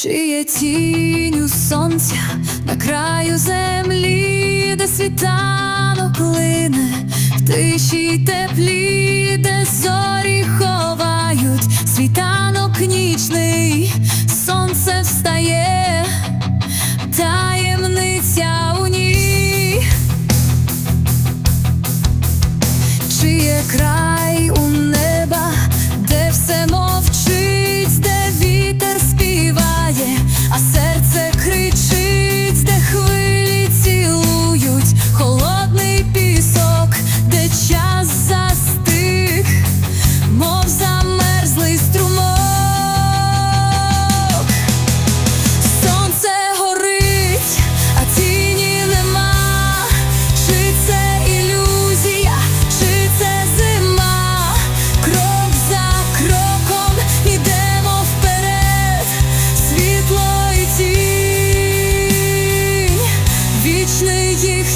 Чи є тінь у сонця на краю землі, де світанок лине, в тиші й теплі, де зорі ховають, світанок нічний, сонце встає, таємниця у ній. Чи край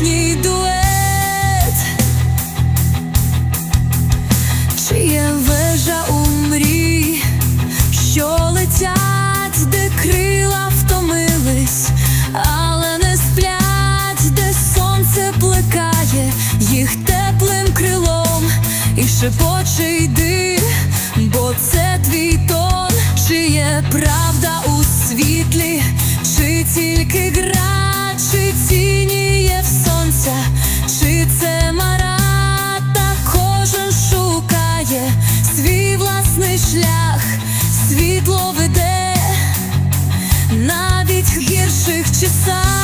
їхній дует. Чи є вежа у мрій, що летять, де крила втомились, але не сплять, де сонце плекає їх теплим крилом і шепоче йди, бо це твій тон, чи є правда у світлі, чи тільки гра, шлях, світло веде навіть в гірших часах.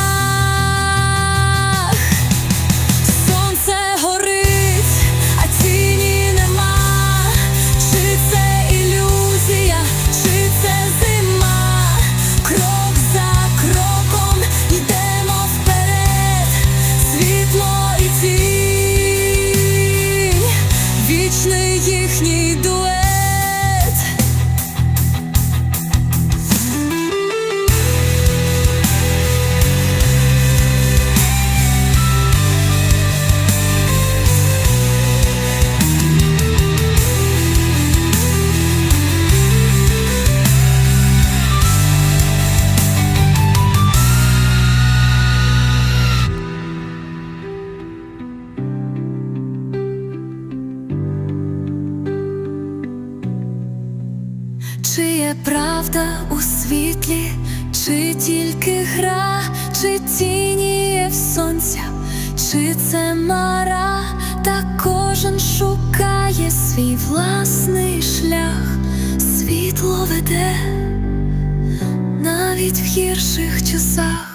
Чи є правда у світлі, чи тільки гра, чи тіні є в сонця, чи це мара, та кожен шукає свій власний шлях, світло веде навіть в гірших часах.